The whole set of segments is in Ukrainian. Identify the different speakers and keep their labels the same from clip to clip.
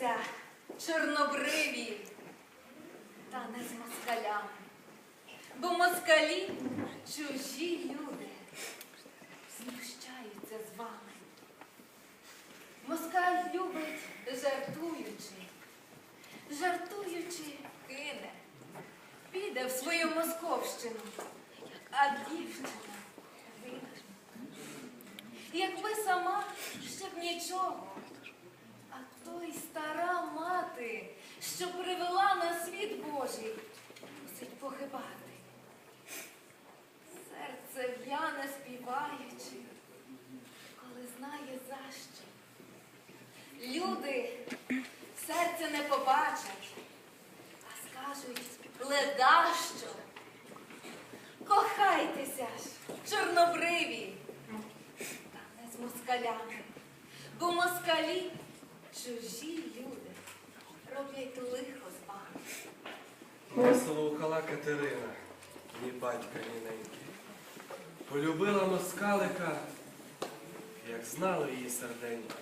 Speaker 1: Знущаються чорнобриві, та не з москалями. Бо москалі чужі люди знущаються з вами. Москаль любить жартуючи, жартуючи кине, піде в свою московщину, а дівчина вийде. Якби сама ще б нічого, то й стара мати, що привела на світ Божий, мусить погибати. Серце в'яне співаючи, коли знає за що. Люди серця не побачать, а скажуть ледащо. Кохайтеся ж, чорнобриві, та не з москалями, бо москалі чужі люди роблять лихо з вами.
Speaker 2: Вислухала Катерина, ні батька, ні неньки. Полюбила москалика, як знало її серденько.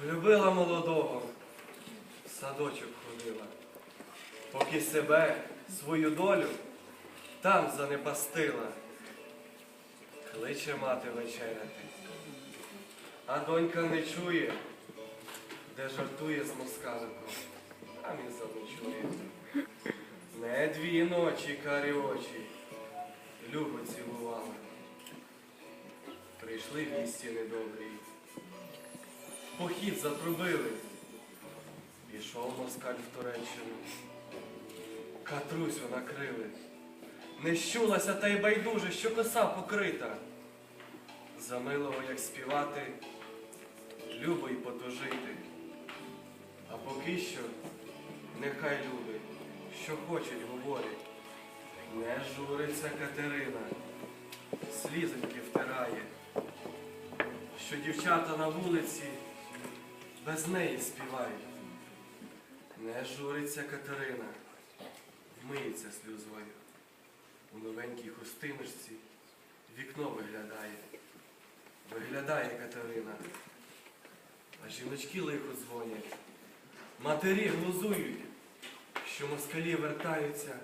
Speaker 2: Полюбила молодого, в садочок ходила, поки себе, свою долю там занепастила. Кличе мати вечеряти, а донька не чує, де жартує з москаликом, а він заночує. Не дві ночі карі очі любо цілували. Прийшли вісті недобрі. Похід затрубили. Пішов москаль в Туреччину. Катрусю накрили. Не щулася та й байдуже, що коса покрита. Замилого, як співати, любо й потужити. Поки що нехай люди, що хочуть, говорять. Не журиться Катерина, слізоньки втирає, що дівчата на вулиці без неї співають. Не журиться Катерина, вмиється сльозою. У новенькій хустиночці вікно виглядає. Виглядає Катерина, а жіночки лихо дзвонять. Матері глузують, що москалі вертаються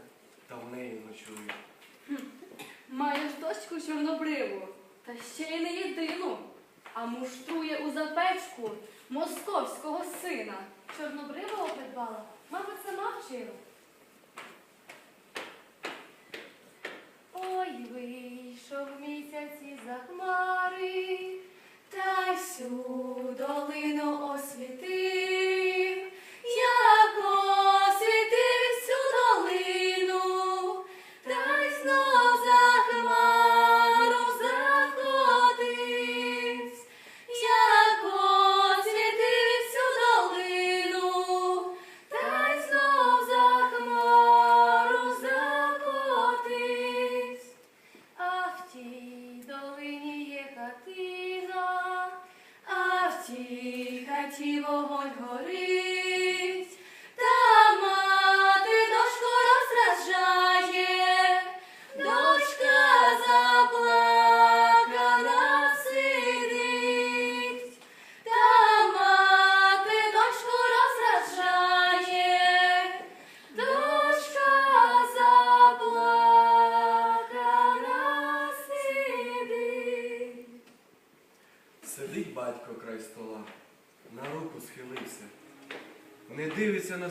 Speaker 2: та в неї ночують.
Speaker 3: Маєш дочку чорнобриву, та ще й не єдину, а муштрує у запечку московського сина. Чорнобривого придбала, мабуть, сама вчила. Ой, вийшов місяць із за хмари, та й всю долину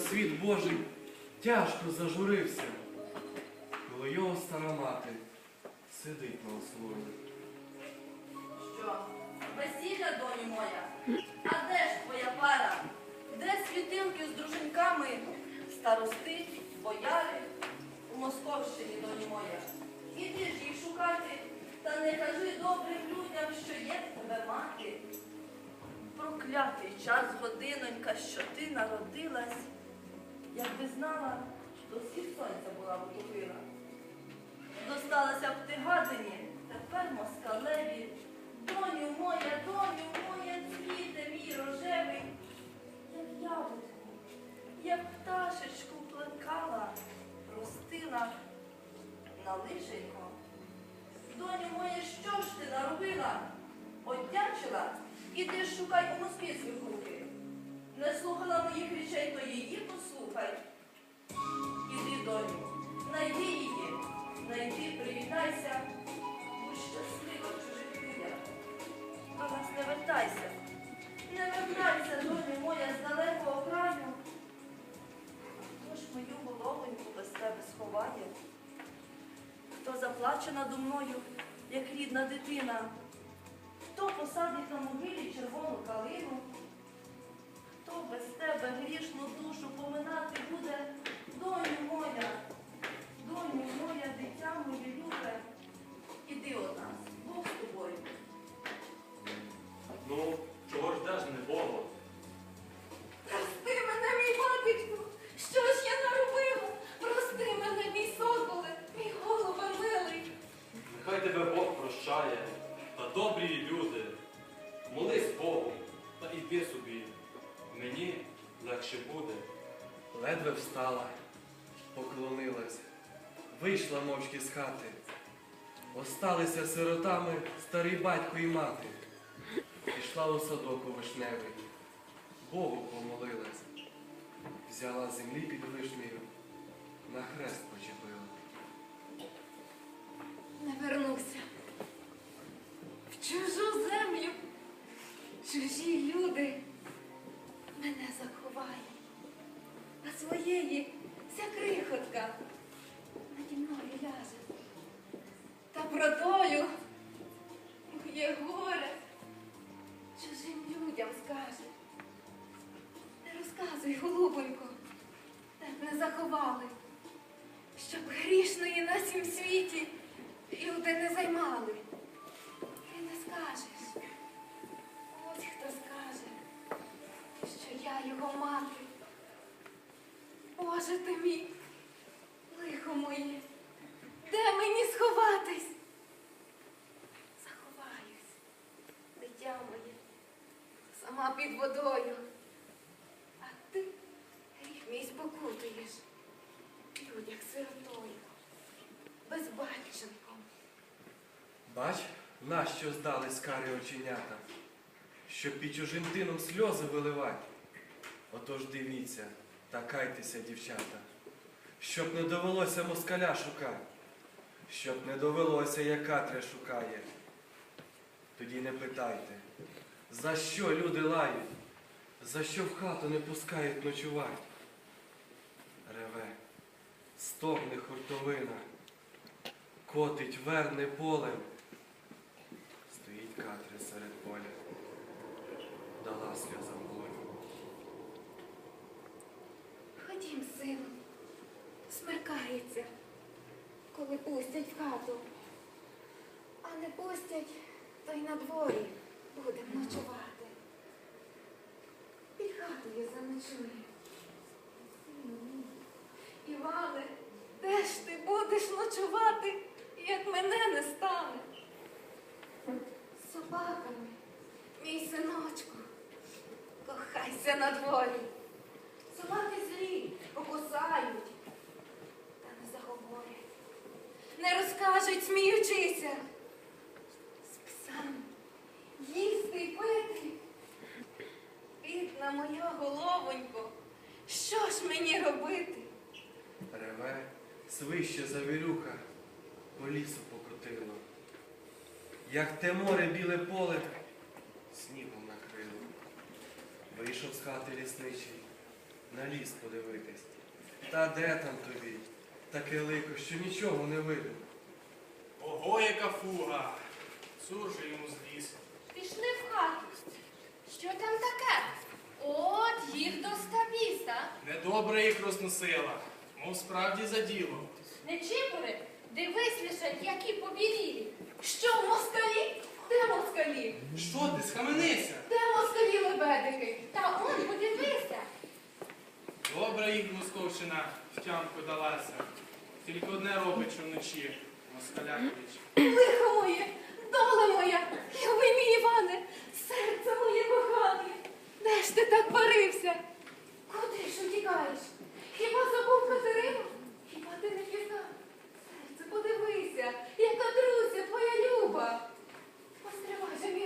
Speaker 2: світ Божий, тяжко зажурився. Коло його стара мати сидить на ослоні.
Speaker 4: Що? Весілля, доню моя? А де ж твоя пара? Де світилки з дружинками? Старости, бояри у Московщині, доню моя. Іди ж їх шукати, та не кажи добрим людям, що є в тебе мати. Проклятий час, годинонька, що ти народилась. Якби знала, що всіх сонця була б купила. Досталася б ти гадині, тепер Хто заплаче надо мною, як рідна дитина? Хто посадить на могилі червону калину? Хто без тебе грішну душу поминати буде? Доню моя, доню моя, дитя моє
Speaker 2: вийшла мовчки з хати. Осталися сиротами старий батько і мати. Пішла у садок у вишневий, Богу помолилась, взяла землі під вишнею, на хрест почепила.
Speaker 1: Не вернуся. В чужу землю, чужі люди мене заховають. А своєї вся крихотка ти мій, лихо моє, де мені сховатись? Заховаюсь, дитя моє, сама під водою. А ти гріх мій спокутуєш людях сиротою, безбатченком.
Speaker 2: Бач, нащо здались карі оченята, щоб під чужим тином сльози виливать. Отож дивіться та кайтеся, дівчата, щоб не довелося москаля шукати, щоб не довелося, як Катря шукає. Тоді не питайте, за що люди лають, за що в хату не пускають ночувати. Реве, стогне хуртовина, котить верне полем. Стоїть Катря серед поля, дала сльозам
Speaker 1: коли пустять в хату. А не пустять, то й на дворі будемо ночувати. Під хатою заночує. Іване, де ж ти будеш ночувати, як мене не стане? З собаками, мій синочку, кохайся на дворі. Собаки злі, покусають, та не заговорять, не розкажуть, сміючися. З псами їсти й пити. Бідна моя головонько, що ж мені робити?
Speaker 2: Реве, свище завірюха, по лісу покотило. Як те море біле поле, снігом накрило. Вийшов з хати лісничий, на ліс подивитись. Та де там тобі? Таке лико, що нічого не видно.
Speaker 5: Ого, яка фуга! Сур же йому з лісу.
Speaker 3: Пішли в хату. Що там таке? От їх до ставіста.
Speaker 5: Недобре їх розносила, мов справді за діло.
Speaker 3: Не чіпури, дивись лише, які побілілі.
Speaker 1: Що, москалі? Де москалі?
Speaker 5: Що ти, схаменися?
Speaker 1: Де москалі лебедики?
Speaker 3: Та он подивися.
Speaker 5: Добра їх Московщина в тямку далася. Тільки одне робить щоночі. Москаля кличе.
Speaker 1: Лихо моє, доля моя, любий мій Іване, серце моє кохане, де ж ти так варився? Куди ж утікаєш? Хіба забув Катерину? Хіба ти не пізнав? Серце, подивися, яка друзя твоя люба. Постривай же, мій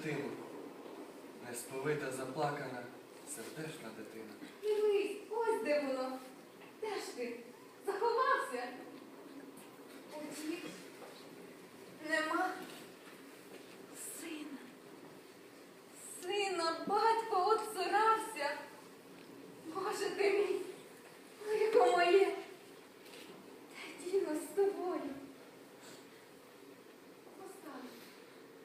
Speaker 2: дитину. Несповита, заплакана, сердешна дитина.
Speaker 1: Дивись, ось де воно. Де ж ти? Заховався? Утік. Нема. Сина. Сина, батько отцурався. Боже ти мій, лихо моє. Де ділось з тобою? Оставь.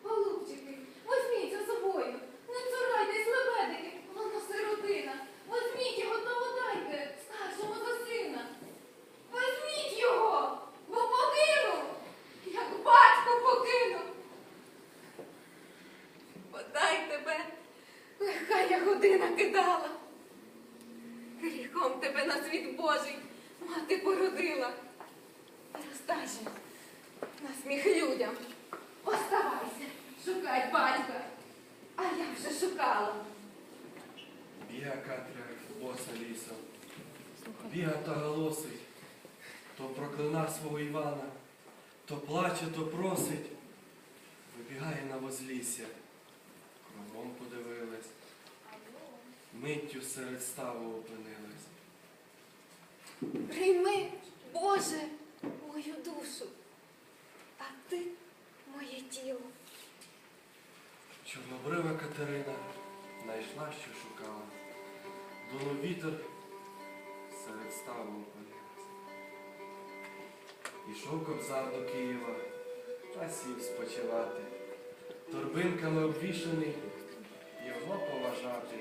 Speaker 1: Голубчики, возьміть за собою. Не цурайтесь, лебедики, воно сиротина. Возьміть його та подайте старшому за сина. Возьміть його, бо покинув, як батько покинув. Подай тебе, лиха я година кидала. Гріхом тебе на світ Божий мати породила. Роздай же на сміх людям. Оставайся, шукай батька. А я вже шукала.
Speaker 2: Біга Катря боса лісом, біга та голосить, то проклина свого Івана, то плаче, то просить, вибігає на возлісся, кругом подивилась, миттю серед ставу опинилась.
Speaker 1: Прийми, Боже, мою душу, а ти моє тіло.
Speaker 2: Чорнобрива Катерина знайшла, що шукала. Дунув вітер серед ставу опинилась. Ішов кобзар до Києва, та сів спочивати. Торбинками обвішаний, його поважати.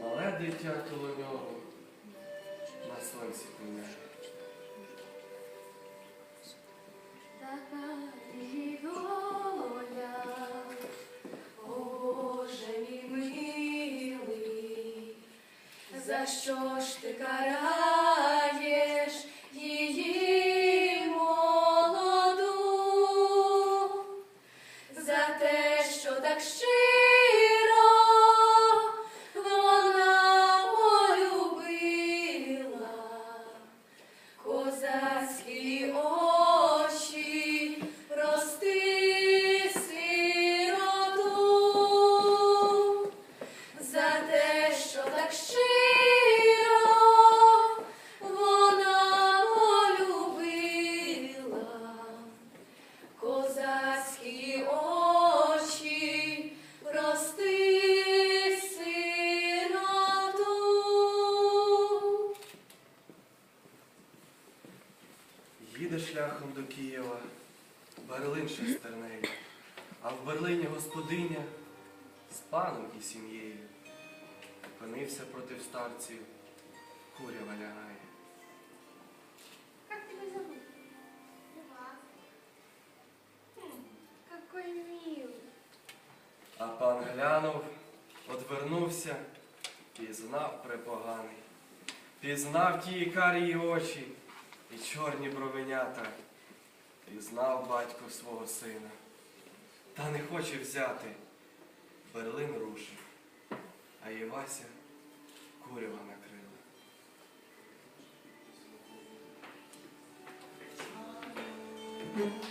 Speaker 2: Мале дитя коло нього на сонці пиняє.
Speaker 3: За що ж ти караєш
Speaker 2: а господиня з паном і сім'єю. Опинився проти старців, курява лягає.
Speaker 1: Как тебя зовут? Хм, какой милый.
Speaker 2: А пан глянув, одвернувся, пізнав препоганий, пізнав ті карії очі і чорні бровенята, пізнав батько свого сина, та не хоче взяти. Берлин рушив, а Євася курява накрила.
Speaker 4: Чую.